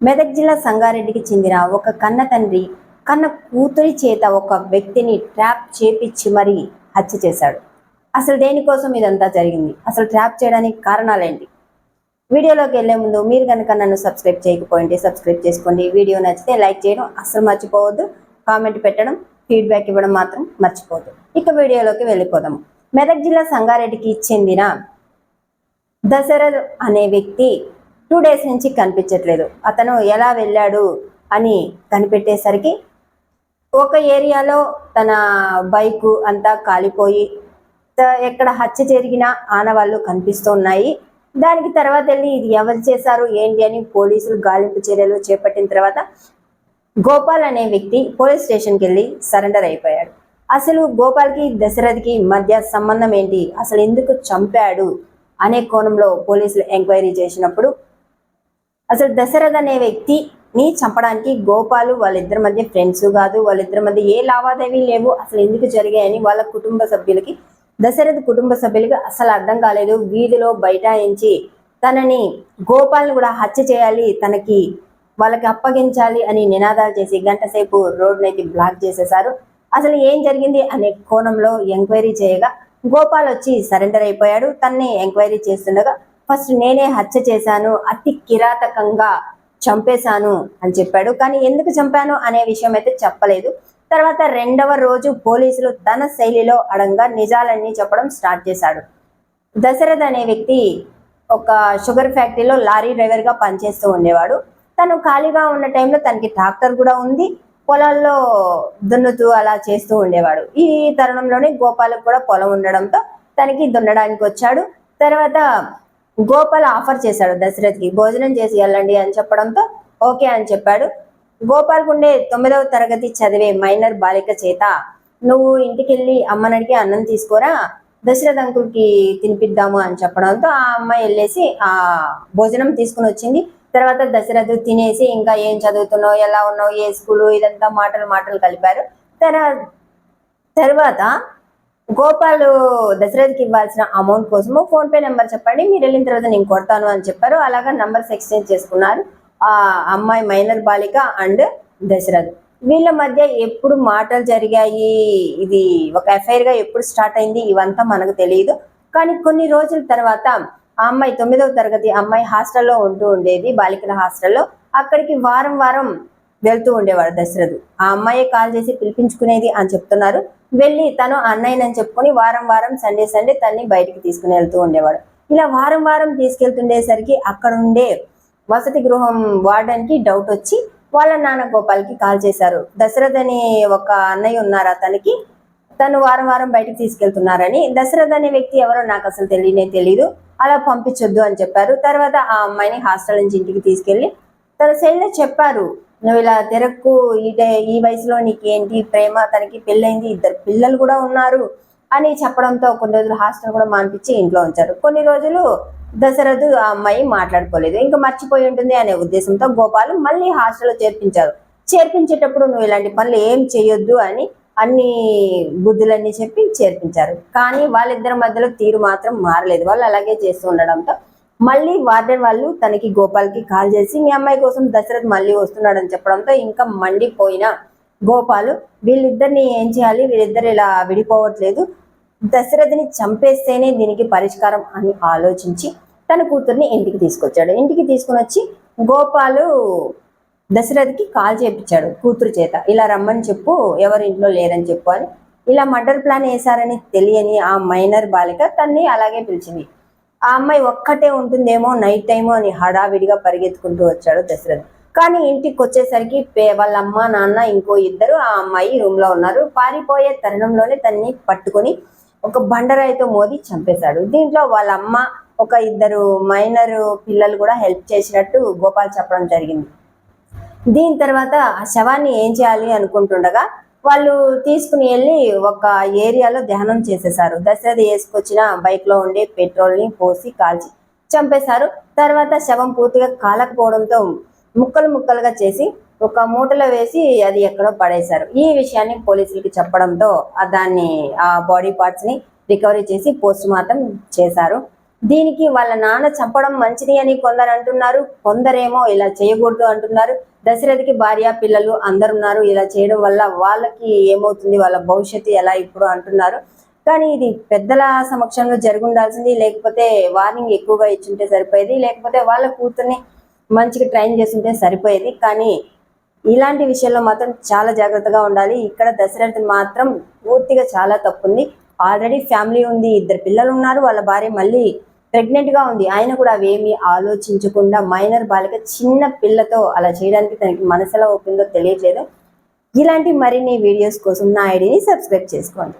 మెదక్ జిల్లా సంగారెడ్డికి చెందిన ఒక కన్న తండ్రి కన్న కూతురి చేత ఒక వ్యక్తిని ట్రాప్ చేపించి మరీ హత్య చేశాడు. అసలు దేనికోసం ఇదంతా జరిగింది? అసలు ట్రాప్ చేయడానికి కారణాలేంటి? వీడియోలోకి వెళ్ళే ముందు మీరు కనుక నన్ను సబ్స్క్రైబ్ చేయకపోయింది సబ్స్క్రైబ్ చేసుకోండి. వీడియో నచ్చితే లైక్ చేయడం అసలు మర్చిపోవద్దు. కామెంట్ పెట్టడం ఫీడ్బ్యాక్ ఇవ్వడం మాత్రం మర్చిపోవద్దు. ఇక వీడియోలోకి వెళ్ళిపోదాం. మెదక్ జిల్లా సంగారెడ్డికి చెందిన దశరథ్ అనే వ్యక్తి టూ డేస్ నుంచి కనిపించట్లేదు. అతను ఎలా వెళ్ళాడు అని కనిపెట్టేసరికి ఒక ఏరియాలో తన బైకు అంతా కాలిపోయి ఎక్కడ హత్య జరిగిన ఆనవాళ్ళు కనిపిస్తూ ఉన్నాయి దానికి తర్వాత వెళ్ళి ఇది ఎవరు చేశారు ఏంటి అని పోలీసులు గాలింపు చర్యలు చేపట్టిన తర్వాత గోపాల్ అనే వ్యక్తి పోలీస్ స్టేషన్కి వెళ్ళి సరెండర్ అయిపోయాడు. అసలు గోపాల్కి దశరథ్కి మధ్య సంబంధం ఏంటి? అసలు ఎందుకు చంపాడు? అనే కోణంలో పోలీసులు ఎంక్వైరీ చేసినప్పుడు అసలు దశరథ్ అనే వ్యక్తిని చంపడానికి గోపాలు వాళ్ళిద్దరి మధ్య ఫ్రెండ్స్ కాదు వాళ్ళిద్దరి మధ్య ఏ లావాదేవీ లేవు అసలు ఎందుకు జరిగాయని వాళ్ళ కుటుంబ సభ్యులకి దశరథ్ కుటుంబ సభ్యులకి అసలు అర్థం కాలేదు. వీధిలో బైఠాయించి తనని గోపాల్ని కూడా హత్య చేయాలి తనకి వాళ్ళకి అప్పగించాలి అని నినాదాలు చేసి గంట సేపు రోడ్నైతే బ్లాక్ చేసేశారు. అసలు ఏం జరిగింది అనే కోణంలో ఎంక్వైరీ చేయగా గోపాల్ వచ్చి సరెండర్ అయిపోయాడు. తన్ని ఎంక్వైరీ చేస్తుండగా ఫస్ట్ నేనే హత్య చేశాను అతి కిరాతకంగా చంపేశాను అని చెప్పాడు. కానీ ఎందుకు చంపాను అనే విషయం అయితే చెప్పలేదు. తర్వాత రెండవ రోజు పోలీసులు తన శైలిలో అడంగా నిజాలన్నీ చెప్పడం స్టార్ట్ చేశాడు. దశరథ్ అనే వ్యక్తి ఒక షుగర్ ఫ్యాక్టరీలో లారీ డ్రైవర్గా పనిచేస్తూ ఉండేవాడు. తను ఖాళీగా ఉన్న టైంలో తనకి ట్రాక్టర్ కూడా ఉంది. పొలాల్లో దున్నుతూ అలా చేస్తూ ఉండేవాడు. ఈ తరుణంలోనే గోపాలకు కూడా పొలం ఉండడంతో తనకి దున్నడానికి వచ్చాడు. తర్వాత గోపాల్ ఆఫర్ చేశాడు దశరథ్కి. భోజనం చేసి వెళ్ళండి అని చెప్పడంతో ఓకే అని చెప్పాడు. గోపాల్ ఉండే తొమ్మిదవ తరగతి చదివే మైనర్ బాలిక చేత. నువ్వు ఇంటికి వెళ్ళి అమ్మని అడిగి అన్నం తీసుకోరా? దశరథ్ అంకుల్కి తినిపిద్దాము అని చెప్పడంతో ఆ అమ్మాయి వెళ్ళేసి ఆ భోజనం తీసుకుని వచ్చింది. తర్వాత దశరథ్ తినేసి ఇంకా ఏం చదువుతున్నావు ఎలా ఉన్నావు ఏ స్కూలు ఇదంతా మాటలు మాటలు కలిపారు. తర్వాత తర్వాత గోపాల్ దశరథ్కి ఇవ్వాల్సిన అమౌంట్ కోసము ఫోన్ పే నెంబర్ చెప్పండి మీరు వెళ్ళిన తర్వాత నేను కొడతాను అని చెప్పారు. అలాగా నంబర్స్ ఎక్స్చేంజ్ చేసుకున్నారు. ఆ అమ్మాయి మైనర్ బాలిక అండ్ దశరథ్. వీళ్ళ మధ్య ఎప్పుడు మాటలు జరిగాయి? ఇది ఒక ఎఫ్ఐఆర్గా ఎప్పుడు స్టార్ట్ అయింది? ఇవంతా మనకు తెలియదు. కానీ కొన్ని రోజుల తర్వాత ఆ అమ్మాయి తొమ్మిదవ తరగతి అమ్మాయి హాస్టల్లో ఉంటూ ఉండేది బాలికల హాస్టల్లో. అక్కడికి వారం వారం వెళ్తూ ఉండేవాడు దశరథు. ఆ అమ్మాయి కాల్ చేసి పిలిపించుకునేది అని చెప్తున్నారు. వెళ్ళి తను అన్నయ్యనని చెప్పుకొని వారం వారం సండే సండే తన్ని బయటికి తీసుకుని వెళ్తూ ఉండేవాడు. ఇలా వారం వారం తీసుకెళ్తుండేసరికి అక్కడ ఉండే వసతి గృహం వార్డెన్కి డౌట్ వచ్చి వాళ్ళ నాన్న గోపాల్కి కాల్ చేశారు. దశరథ్ అని ఒక అన్నయ్య ఉన్నారు అతనికి తను వారం వారం బయటకు తీసుకెళ్తున్నారని. దశరథ్ అనే వ్యక్తి ఎవరో నాకు అసలు తెలియనే తెలియదు అలా పంపించొద్దు అని చెప్పారు. తర్వాత ఆ అమ్మాయిని హాస్టల్ నుంచి ఇంటికి తీసుకెళ్ళి తన శైలిలో చెప్పారు. నువ్వు ఇలా తిరక్కు ఈ ఈ వయసులో నీకేంటి ప్రేమ? తనకి పెళ్ళైంది ఇద్దరు పిల్లలు కూడా ఉన్నారు అని చెప్పడంతో కొన్ని రోజులు హాస్టల్ కూడా మానిపించి ఇంట్లో ఉంచారు. కొన్ని రోజులు దశరథ్ ఆ అమ్మాయి మాట్లాడుకోలేదు. ఇంకా మర్చిపోయి ఉంటుంది అనే ఉద్దేశంతో గోపాల్ మళ్ళీ హాస్టల్లో చేర్పించారు. చేర్పించేటప్పుడు నువ్వు ఇలాంటి పనులు ఏం చేయొద్దు అని అన్ని బుద్ధులన్నీ చెప్పి చేర్పించారు. కానీ వాళ్ళిద్దరి మధ్యలో తీరు మాత్రం మారలేదు. వాళ్ళు అలాగే చేస్తూ ఉండడంతో మళ్ళీ వార్డెన్ వాళ్ళు తనకి గోపాల్కి కాల్ చేసి మీ అమ్మాయి కోసం దశరథ్ మళ్ళీ వస్తున్నాడని చెప్పడంతో ఇంకా మండిపోయిన గోపాలు వీళ్ళిద్దరిని ఏం చేయాలి? వీళ్ళిద్దరు ఇలా విడిపోవట్లేదు. దశరథిని చంపేస్తేనే దీనికి పరిష్కారం అని ఆలోచించి తన కూతుర్ని ఇంటికి తీసుకొచ్చాడు. ఇంటికి తీసుకుని వచ్చి గోపాలు దశరథ్కి కాల్ చేపించాడు కూతురు చేత. ఇలా రమ్మని చెప్పు ఎవరి ఇంట్లో లేరని చెప్పు అని. ఇలా మర్డర్ ప్లాన్ వేశారని తెలియని ఆ మైనర్ బాలిక తన్ని అలాగే పిలిచింది. ఆ అమ్మాయి ఒక్కటే ఉంటుందేమో నైట్ టైమో అని హడావిడిగా పరిగెత్తుకుంటూ వచ్చాడు దశరథ్. కానీ ఇంటికి వచ్చేసరికి పే- వాళ్ళ అమ్మ నాన్న ఇంకో ఇద్దరు ఆ అమ్మాయి రూమ్లో ఉన్నారు. పారిపోయే తరుణంలోనే తన్ని పట్టుకొని ఒక బండరాయితో మోది చంపేశాడు. దీంట్లో వాళ్ళ అమ్మ ఒక ఇద్దరు మైనర్ పిల్లలు కూడా హెల్ప్ చేసినట్టు గోపాల్ చెప్పడం జరిగింది. దీని తర్వాత ఆ శవాన్ని ఏం చేయాలి అనుకుంటుండగా వాళ్ళు తీసుకుని వెళ్ళి ఒక ఏరియాలో దహనం చేసేశారు దశరథ వేసుకొచ్చిన బైక్లో ఉండే పెట్రోల్ని పోసి కాల్చి చంపేశారు. తర్వాత శవం పూర్తిగా కాలకపోవడంతో ముక్కలు ముక్కలుగా చేసి ఒక మూటలో వేసి అది ఎక్కడో పడేశారు. ఈ విషయాన్ని పోలీసులకి చెప్పడంతో దాన్ని ఆ బాడీ పార్ట్స్ని రికవరీ చేసి పోస్ట్ మార్టం చేశారు. దీనికి వాళ్ళ నాన్న చంపడం మంచిది అని కొందరు అంటున్నారు. కొందరేమో ఇలా చేయకూడదు అంటున్నారు. దశరథకి భార్య పిల్లలు అందరు ఉన్నారు ఇలా చేయడం వల్ల వాళ్ళకి ఏమవుతుంది? వాళ్ళ భవిష్యత్తు ఎలా ఇప్పుడు అంటున్నారు. కానీ ఇది పెద్దల సమక్షంలో జరుగుండాల్సింది. లేకపోతే వార్నింగ్ ఎక్కువగా ఇచ్చుంటే సరిపోయేది. లేకపోతే వాళ్ళ కూతుర్ని మంచిగా ట్రైన్ చేస్తుంటే సరిపోయేది. కానీ ఇలాంటి విషయంలో మాత్రం చాలా జాగ్రత్తగా ఉండాలి. ఇక్కడ దశరథ్ మాత్రం పూర్తిగా చాలా తప్పుంది. ఆల్రెడీ ఫ్యామిలీ ఉంది. ఇద్దరు పిల్లలు ఉన్నారు. వాళ్ళ భార్య మళ్ళీ ప్రెగ్నెంట్గా ఉంది. ఆయన కూడా అవేమీ ఆలోచించకుండా మైనర్ బాలిక చిన్న పిల్లతో అలా చేయడానికి తనకి మనసులో ఒప్పిందో తెలియట్లేదు. ఇలాంటి మరిన్ని వీడియోస్ కోసం నా ఐడిని సబ్స్క్రైబ్ చేసుకోండి.